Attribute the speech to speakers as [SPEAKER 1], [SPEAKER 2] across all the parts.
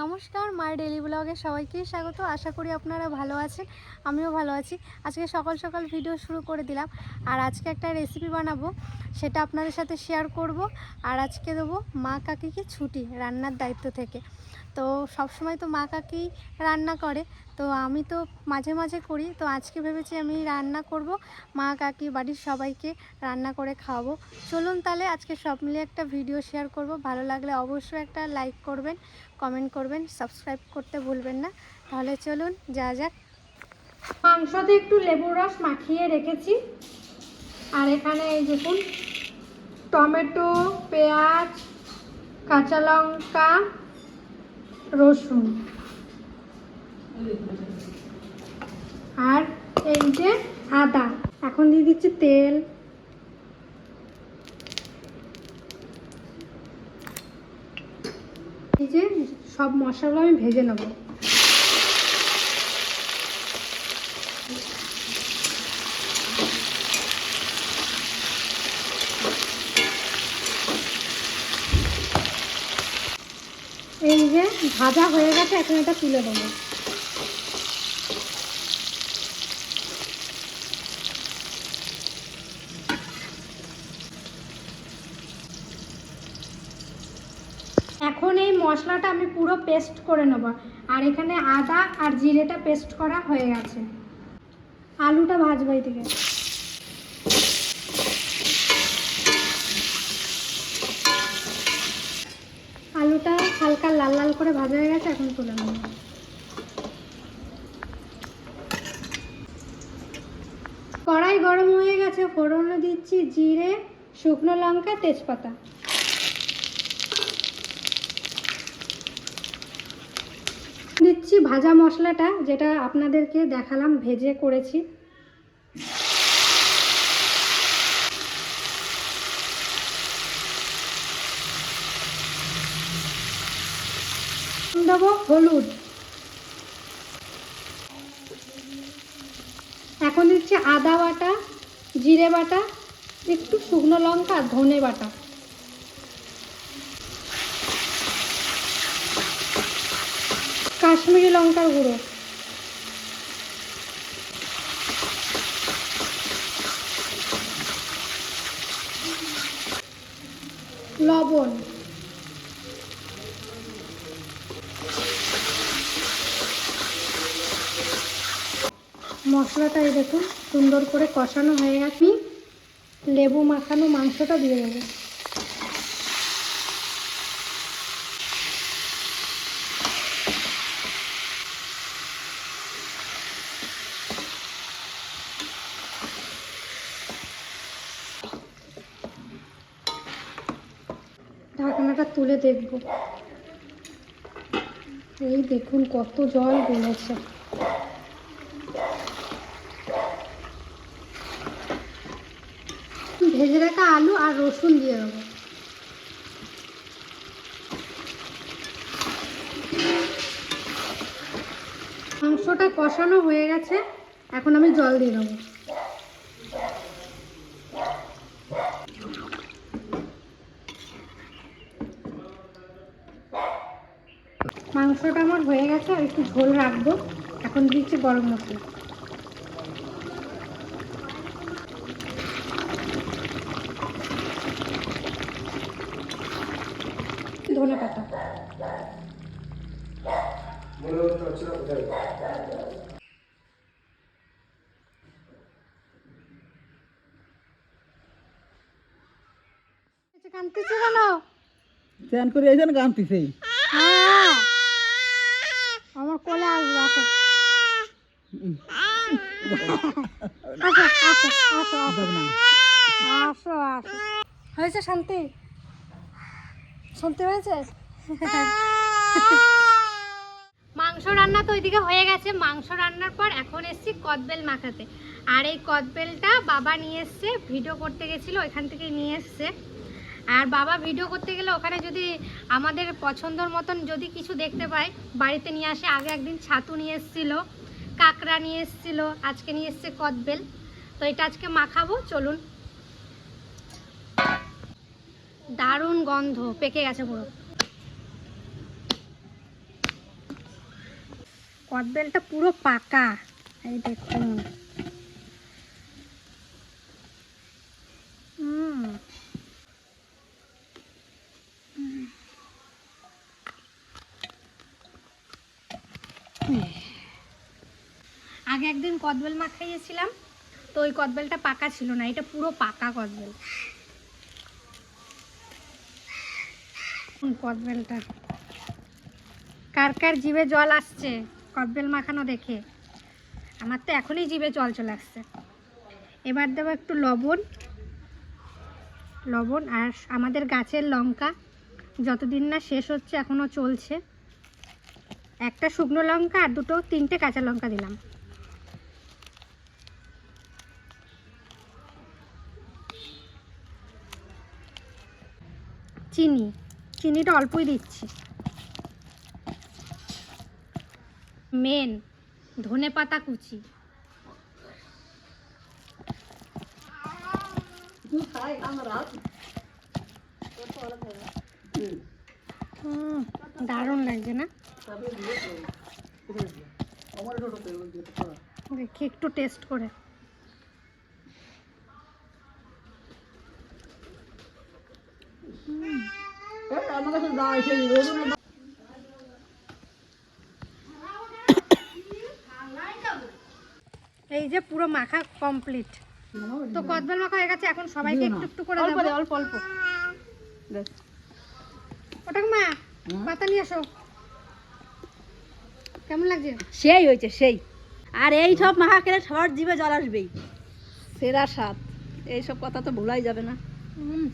[SPEAKER 1] নমস্কার, মায়ের ডেলি ব্লগে সবাইকেই স্বাগত। আশা করি আপনারা ভালো আছেন, আমিও ভালো আছি। আজকে সকাল সকাল ভিডিও শুরু করে দিলাম। আর আজকে একটা রেসিপি বানাবো, সেটা আপনাদের সাথে শেয়ার করব। আর আজকে দেবো মা কাকিকে ছুটি, রান্নার দায়িত্ব থেকে। তো সব সময় তো মা কাকি রান্না করে। তো আমি তো মাঝে মাঝে করি। তো আজকে ভেবেছি আমি রান্না করব। মা কাকি বাড়ির সবাইকে রান্না করে খাওয়াবো। চলুন তাহলে আজকে সব মিলে একটা ভিডিও শেয়ার করব। ভালো লাগলে অবশ্যই একটা লাইক করবেন কমেন্ট করবেন সাবস্ক্রাইব করতে ভুলবেন না। তাহলে চলুন যা যাক। মাংসতে একটু লেবুর রস মাখিয়ে রেখেছি। আর এখানে এই দেখুন, টমেটো, পেঁয়াজ, কাঁচা লঙ্কা রসুন। আর এই যে আদা। এখন দিয়ে দিচ্ছি তেল। এই যে সব মশলাগুলো আমি ভেজে নেব। এই যে ভাজা হয়ে গেছে, এখন এটা তুলে দেবো এখন এই মশলাটা আমি পুরো পেস্ট করে নেব, আর এখানে আদা আর জিরেটা পেস্ট করা হয়ে গেছে। আলুটা ভাজবো এই থেকে আলুটা হালকা লাল লাল করে ভাজা হয়ে গেছে, এখন তুলে নেব। কড়াই গরম হয়ে গেছে, ফোড়নে দিচ্ছি জিরে, শুকনো লঙ্কা, তেজপাতা। দিচ্ছি ভাজা মশলাটা, যেটা আপনাদেরকে দেখালাম, ভেজে করেছি। দেবো, হলুদ। এখন দিচ্ছি আদা বাটা, জিরে বাটা, একটু শুকনো লঙ্কা ধনে বাটা। কাশ্মীরি লঙ্কার গুঁড়ো। লবণ। মশলাটা এই দেখুন, সুন্দর করে কষানো হয়ে গেছে। লেবু মাখানো মাংসটা দিয়ে দেবো। ঢাকনাটা তুলে দেখব। এই দেখুন কত জল বেড়েছে। ভেজে রাখা আলু আর রসুন দিয়ে দেবো। মাংসটা কষানো হয়ে গেছে, এখন আমি জল দিয়ে দেবো। মাংসটা আমার হয়ে গেছে, আর একটু ঝোল রাখব। এখন দিচ্ছি গরম মশলা। পাতা কানতেছে কেন?
[SPEAKER 2] চান করে এসেন কান্তিছেই
[SPEAKER 1] হ্যাঁ আমার কোলে আসবে আসো। আসো আসো আসো আসো।
[SPEAKER 2] না।
[SPEAKER 1] আসো আসো। হয়েছে শান্তি? শুনতে হয়েছে মাংস রান্না তো ওইদিকে হয়ে গেছে। মাংস রান্নার পর এখন এসছি কদবেল মাখাতে। আর এই কদবেলটা বাবা নিয়ে এসছে, ভিডিও করতে গেছিল, ওইখান থেকে নিয়ে এসছে। আর বাবা ভিডিও করতে গেলে ওখানে যদি আমাদের পছন্দর মতন যদি কিছু দেখতে পাই বাড়িতে নিয়ে আসে। আগে একদিন ছাতু নিয়ে এসেছিল, কাঁকড়া নিয়ে এসেছিল, আজকে নিয়ে এসছে কদবেল। তো এটা আজকে মাখাবো, চলুন। দারুণ গন্ধ, পেকে গেছে পুরো। কদবেলটা পুরো পাকা। এই দেখুন। আগে একদিন কদবেল মা খাইয়েছিলাম তো ওই কদবেলটা পাকা ছিল না, এটা পুরো পাকা কদবেল। কদবেলটা। কার কার জিভে জল আসছে, কদবেল মাখানো দেখে। আমার তো এখনই জিভে জল চলে আসছে। এবার দেবো একটু লবণ। লবণ আর আমাদের গাছের লঙ্কা। যতদিন না শেষ হচ্ছে এখনও চলছে। একটা শুকনো লঙ্কা আর দুটো, তিনটে কাঁচা লঙ্কা দিলাম। চিনি। চিনিটা অল্পই দিচ্ছি। মেন ধনে পাতা কুচি। হুম, দারুণ লাগছে না? দেখি একটু টেস্ট করে।
[SPEAKER 2] আমার কাছে
[SPEAKER 1] এই যে পুরো মাখা কমপ্লিট তো কদবেল মাখা হয়ে গেছে এখন সবাইকে একটু একটু করে
[SPEAKER 2] অল্প দে, অল্প অল্প।
[SPEAKER 1] ওটা মা
[SPEAKER 2] হুম।
[SPEAKER 1] পাতা নিয়ে আসো কেমন লাগছে?
[SPEAKER 3] সেই হয়েছে সেই। আর এই সব মাখা খেলে সবার জিভে জল আসবেই। সেরা স্বাদ। এইসব কথা তো ভোলাই যাবে না।
[SPEAKER 1] হুম,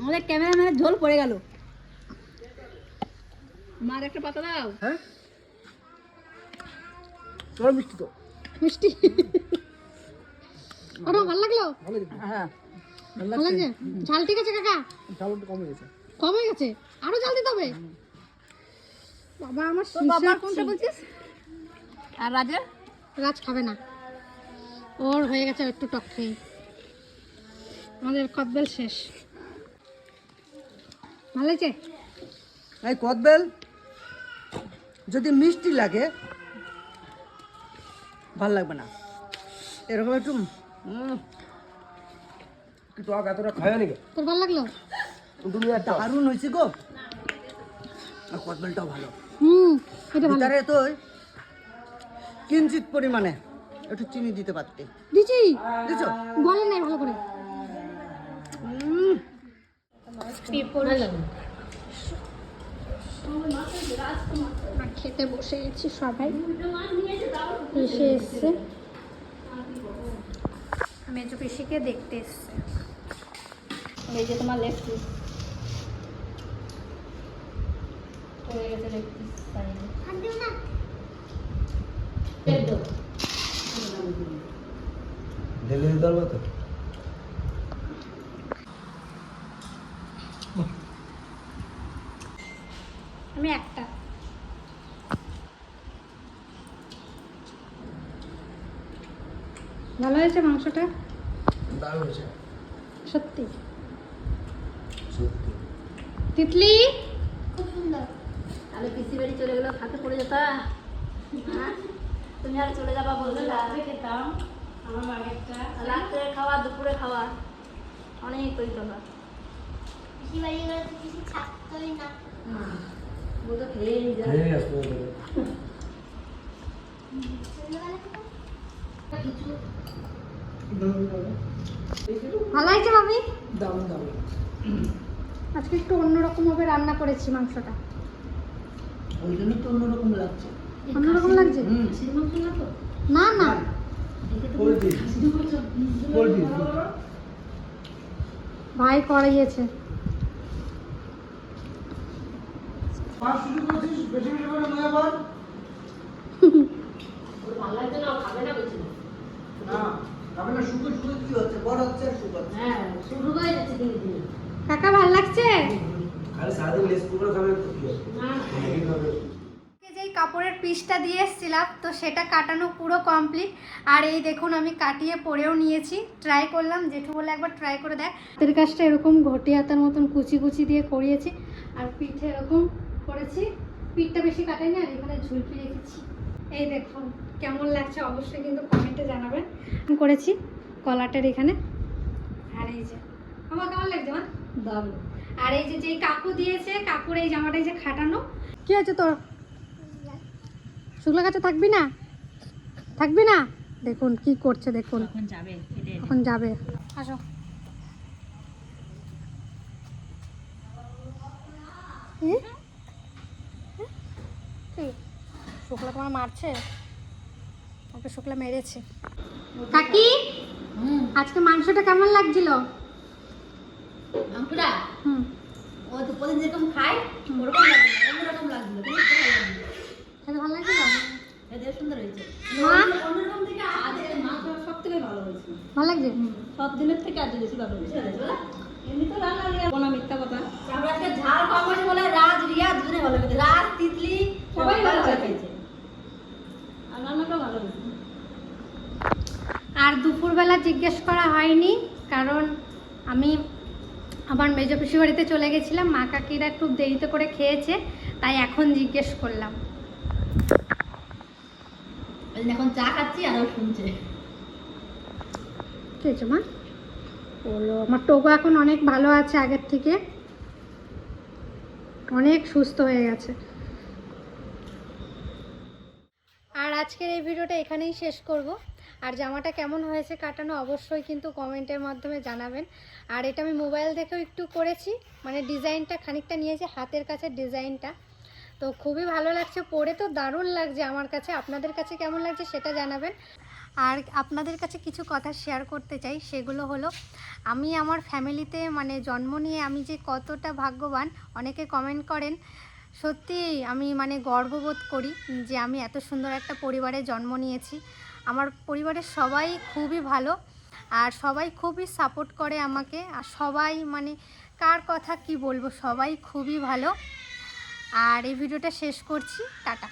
[SPEAKER 3] আমাদের ক্যামেরাম্যানের ঝোল পড়ে গেল। মার একটা পাতা দাও।
[SPEAKER 2] হ্যাঁ? তোর মিষ্টি তো
[SPEAKER 1] মিষ্টি। ওটা ভালো লাগল?
[SPEAKER 2] হ্যাঁ। ভালো
[SPEAKER 1] ভালো লাগছে। ঝাল ঠিক আছে কাকা?
[SPEAKER 2] চাল একটু কমে গেছে।
[SPEAKER 1] কম গেছে? আরও ঝাল দিতে হবে? বাবা আমার শিশা
[SPEAKER 3] কোনটা বলছিস? আর রাজের
[SPEAKER 1] রাজ খাবে না। ওর হয়ে গেছে একটু টক খেয়ে আমাদের কদবেল শেষ। ভালো
[SPEAKER 4] এই কদবেল যদি মিষ্টি লাগে ভালো লাগবে না। এরকম একটু উম,
[SPEAKER 2] টক এতটা খায় নাকি?
[SPEAKER 1] তোর ভালো লাগল?
[SPEAKER 2] তুমি একটা
[SPEAKER 4] দারুণ হয়েছে গো। আর কদবেলটাও ভালো।
[SPEAKER 1] হুম এটা ভালো।
[SPEAKER 4] তো কিঞ্চিত পরিমাণে একটু চিনি দিতে পারতে।
[SPEAKER 1] দিছি?
[SPEAKER 4] বুঝছ
[SPEAKER 1] বলে নাই ভালো করে। খেতে বসে গেছি সবাই। এসে এসছে। মেজো পিসিকে দেখতে এসছে।
[SPEAKER 3] এই যে তোমার পিস পড়ে গেছে
[SPEAKER 2] তো
[SPEAKER 1] আমি একটা। ভালো হয়েছে মাংসটা?
[SPEAKER 2] দারুণ হয়েছে।
[SPEAKER 1] সত্যি?
[SPEAKER 2] সত্যি।
[SPEAKER 1] তিতলি?
[SPEAKER 3] তাহলে পিসি বাড়ি চলে গেলো হাতে পড়ে যেতা। হ্যাঁ? তুমি আর চলে যাবা বললে রাতে খেতাম আমার মাগেরটা। রাত্রে খাওয়া দুপুরে খাওয়া। অনেক ওই খেয়েই
[SPEAKER 2] খেয়ে
[SPEAKER 1] ভালো হয়েছে মামি
[SPEAKER 2] দারুণ দারুণ।
[SPEAKER 1] আজকে একটু অন্যরকম ভাবে রান্না করেছি মাংসটা।
[SPEAKER 4] ওই জন্য তো অন্যরকম লাগছে।
[SPEAKER 1] অন্যরকম লাগছে?
[SPEAKER 3] না
[SPEAKER 1] না।
[SPEAKER 2] পোলট্রি
[SPEAKER 1] ভাই করাইয়েছে।
[SPEAKER 2] পাঁচ শুরু করছিস? বেশি বেশি করে পার
[SPEAKER 3] হ্যাঁ হয়ে
[SPEAKER 1] কাকা ভালো লাগছে?
[SPEAKER 2] খাবে
[SPEAKER 1] যেই কাপড়ের পিসটা দিয়ে এসেছিলাম তো সেটা কাটানো পুরো কমপ্লিট আর এই দেখুন আমি কাটিয়ে পরেও নিয়েছি। ট্রাই করলাম জেঠু বলে একবার ট্রাই করে দেয় হাতের কাজটা এরকম ঘটি হাতার মতন কুচি কুচি দিয়ে করিয়েছি। আর পিঠে এরকম করেছি পিঠটা বেশি কাটাই না আর এখানে ঝুলপি রেখেছি এই দেখুন কেমন লাগছে অবশ্যই কিন্তু কমেন্টে জানাবেন। আমি করেছি কলাটার এখানে। আর এই যে আমার কেমন লাগছে মা?
[SPEAKER 3] দারুণ।
[SPEAKER 1] আর এই যে যেই কাকু দিয়েছে কাকুর এই জামাটা এই যে খাটানো। কি আছে তোর? শুক্লা গাছে থাকবি না? থাকবি না? দেখুন কি করছে দেখুন।
[SPEAKER 3] এখন যাবে? খেতে।
[SPEAKER 1] এখন যাবে? আসো। কি? কি? শুক্লা তোমার মারছে? ওকে শুক্লা মেরেছে। কাকি?
[SPEAKER 3] হুম।
[SPEAKER 1] আজকে মাংসটা কেমন লাগছিল?
[SPEAKER 3] মাংসটা?
[SPEAKER 1] হুম।
[SPEAKER 3] ও তো প্রতিদিন যেরকম খায় ওরকম লাগবে অন্যরকম লাগছিল ভালো লাগছিল।
[SPEAKER 1] খেতে ভালো লাগছিল?
[SPEAKER 3] খেতে সুন্দর হয়েছে। অন্যরকম থেকে আজকে মাংস সব থেকে ভালো হয়েছে।
[SPEAKER 1] ভালো লাগছে?
[SPEAKER 3] সব দিনের থেকে আজ বেশি ভালো হয়েছে এমনি তো? রান্না রিয়া কোনো মিথ্যা কথা। আমরা আজকে ঝাল কম বলে রাজ রিয়া দুজনে ভালো হয়েছে রাজ তিতলি সবাই ভালো হয়েছে আর রান্নাটাও ভালো হয়েছে
[SPEAKER 1] আর দুপুরবেলা জিজ্ঞেস করা হয়নি কারণ আমি আমার মেজ পিসি বাড়িতে চলে গেছিলাম মা কাকিরা একটু দেরিতে করে খেয়েছে তাই এখন জিজ্ঞেস করলাম।
[SPEAKER 3] এখন চা খাচ্ছি আর ও শুনছে।
[SPEAKER 1] কি মা? বলো আমার টোকো এখন অনেক ভালো আছে আগের থেকে। অনেক সুস্থ হয়ে গেছে। আর আজকের এই ভিডিওটা এখানেই শেষ করব। আর জামাটা কেমন হয়েছে কাটানো অবশ্যই কিন্তু কমেন্টের মাধ্যমে জানাবেন। আর এটা আমি মোবাইল দেখেও একটু করেছি মানে ডিজাইনটা খানিকটা নিয়েছি, হাতের কাছে ডিজাইনটা। তো খুবই ভালো লাগছে, পরে তো দারুণ লাগছে আমার কাছে। আপনাদের কাছে কেমন লাগছে সেটা জানাবেন। আর আপনাদের কাছে কিছু কথা শেয়ার করতে চাই, সেগুলো হলো, আমি আমার ফ্যামিলিতে মানে জন্ম নিয়ে আমি যে কতটা ভাগ্যবান, অনেকে কমেন্ট করেন সত্যি আমি মানে গর্ববোধ করি যে আমি এত সুন্দর একটা পরিবারে জন্ম নিয়েছি। আমার পরিবারের সবাই খুবই ভালো আর সবাই খুবই সাপোর্ট করে আমাকে। আর সবাই মানে কার কথা কি বলব? সবাই খুবই ভালো। আর এই ভিডিওটা শেষ করছি। টাটা।